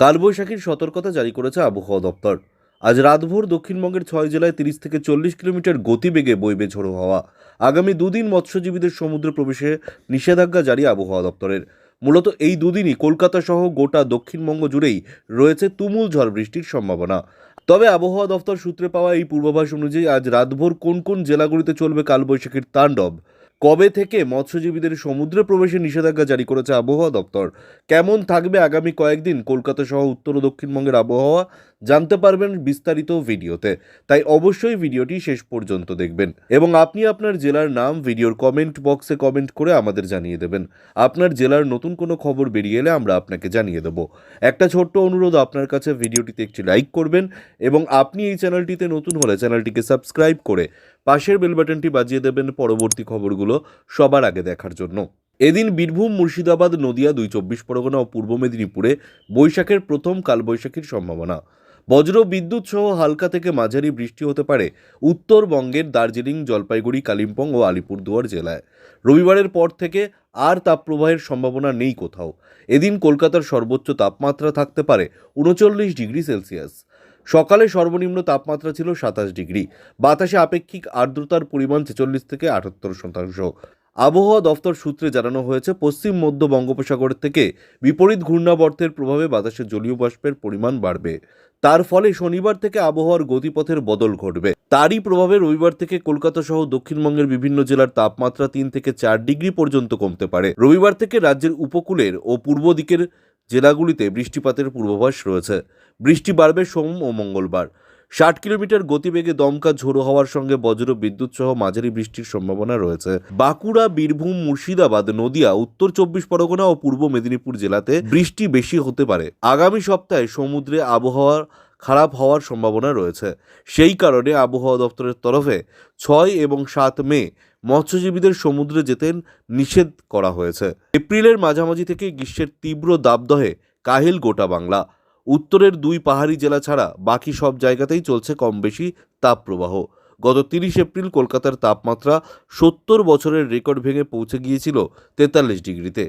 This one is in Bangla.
কালবৈশাখীর সতর্কতা জারি করেছে আবহাওয়া দপ্তর। আজ রাতভর দক্ষিণবঙ্গের ছয় জেলায় তিরিশ থেকে চল্লিশ কিলোমিটার গতিবেগে বইবে ঝোড়ো হাওয়া। আগামী দুদিন মৎস্যজীবীদের সমুদ্র প্রবেশে নিষেধাজ্ঞা জারি আবহাওয়া দপ্তরের। মূলত এই দুদিনই কলকাতা সহ গোটা দক্ষিণবঙ্গ জুড়েই রয়েছে তুমুল ঝড় বৃষ্টির সম্ভাবনা। তবে আবহাওয়া দপ্তর সূত্রে পাওয়া এই পূর্বাভাস অনুযায়ী আজ রাতভর কোন কোন জেলাগুলিতে চলবে কালবৈশাখীর তাণ্ডব? কবে থেকে মৎস্যজীবীদের সমুদ্রে প্রবেশের নিষেধাজ্ঞা জারি করেছে আবহাওয়া দপ্তর? কেমন থাকবে আগামী কয়েকদিন? কলকাতা সহ উত্তর ও দক্ষিণবঙ্গের আবহাওয়া জানতে পারবেন বিস্তারিত ভিডিওতে। তাই অবশ্যই ভিডিওটি শেষ পর্যন্ত দেখবেন এবং আপনি আপনার জেলার নাম ভিডিওর কমেন্ট বক্সে কমেন্ট করে আমাদের জানিয়ে দেবেন। আপনার জেলার নতুন কোনো খবর বেরিয়ে এলে আমরা আপনাকে জানিয়ে দেব। একটা ছোট্ট অনুরোধ, আপনার কাছে ভিডিওটিতে একটি লাইক করবেন এবং আপনি এই চ্যানেলটিতে নতুন হলে চ্যানেলটিকে সাবস্ক্রাইব করে পাশের বেল বাটনটি বাজিয়ে দেবেন পরবর্তী খবরগুলো সবার আগে দেখার জন্য। এদিন বীরভূম, মুর্শিদাবাদ, নদিয়া দুই চব্বিশ পরগনা ও পূর্ব মেদিনীপুরে বৈশাখের প্রথম কালবৈশাখীর সম্ভাবনা। বজ্র বিদ্যুৎ সহ হালকা থেকে মাঝারি বৃষ্টি হতে পারে উত্তরবঙ্গের দার্জিলিং, জলপাইগুড়ি, কালিম্পং ও আলিপুরদুয়ার জেলায়। রবিবারের পর থেকে আর তাপপ্রবাহের সম্ভাবনা নেই কোথাও। এদিন কলকাতার সর্বোচ্চ তাপমাত্রা থাকতে পারে উনচল্লিশ ডিগ্রি সেলসিয়াস। সকালে সর্বনিম্ন তাপমাত্রা ছিল সাতাশ ডিগ্রি। বাতাসে আপেক্ষিক আর্দ্রতার পরিমাণ ছেচল্লিশ থেকে আটাত্তর শতাংশ। আবহাওয়া দফতর সূত্রে জানানো হয়েছে, পশ্চিম মধ্য বঙ্গোপসাগর থেকে বিপরীত ঘূর্ণাবর্তের প্রভাবে বাতাসে জলীয় বাষ্পের পরিমাণ বাড়বে। তার ফলে শনিবার থেকে আবহাওয়ার গতিপথের বদল ঘটবে। তারই প্রভাবে রবিবার থেকে কলকাতা সহ দক্ষিণবঙ্গের বিভিন্ন জেলার তাপমাত্রা তিন থেকে চার ডিগ্রি পর্যন্ত কমতে পারে। রবিবার থেকে রাজ্যের উপকূলের ও পূর্ব দিকের জেলাগুলিতে বৃষ্টিপাতের পূর্বাভাস রয়েছে। বৃষ্টি বাড়বে সোম ও মঙ্গলবার। ষাট কিলোমিটার গতিবেগে দমকা ঝোড়ো হওয়ার সঙ্গে বজ্র বিদ্যুৎ সহ মাঝারি বৃষ্টির সম্ভাবনা রয়েছে। বাঁকুড়া, বীরভূম, মুর্শিদাবাদ, নদিয়া, উত্তর চব্বিশ পরগনা ও পূর্ব মেদিনীপুর জেলাতে বৃষ্টি বেশি হতে পারে। আগামী সপ্তাহে সমুদ্রে আবহাওয়া খারাপ হওয়ার সম্ভাবনা রয়েছে। সেই কারণে আবহাওয়া দপ্তরের তরফে ছয় এবং সাত মে মৎস্যজীবীদের সমুদ্রে যেতেন নিষেধ করা হয়েছে। এপ্রিলের মাঝামাঝি থেকে গ্রীষ্মের তীব্র দাবদহে কাহিল গোটা বাংলা। উত্তরের দুই পাহাড়ি জেলা ছাড়া বাকি সব জায়গাতেই চলছে কম বেশি তাপপ্রবাহ। গত তিরিশ এপ্রিল কলকাতার তাপমাত্রা সত্তর বছরের রেকর্ড ভেঙে পৌঁছে গিয়েছিল তেতাল্লিশ ডিগ্রিতে।